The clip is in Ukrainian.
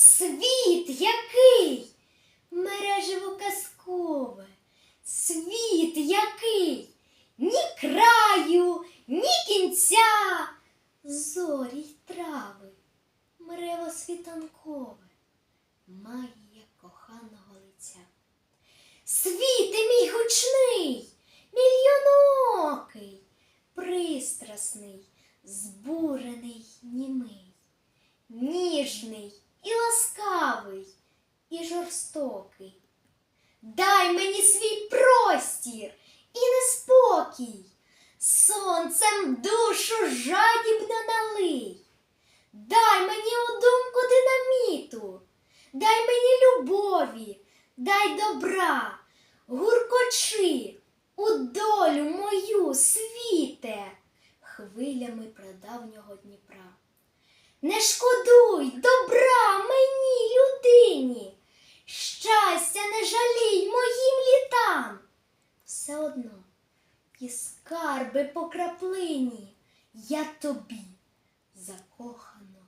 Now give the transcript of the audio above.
Світ який? Мережево казкове, світ який? Ні краю, ні кінця, зорі й трави, мрево світанкове, магія коханого лиця. Світи мій гучний, мільйоноокий, пристрасний, збурений, німий, ніжний і ласкавий, і жорстокий. Дай мені свій простір і неспокій, сонцем душу жадібно налий. Дай мені у думку динаміту, дай мені любові, дай добра, гуркочи у долю мою світе. Хвилями прадавнього Дніпра. Не шкодуй Все одно ті скарби по краплині я тобі закохана.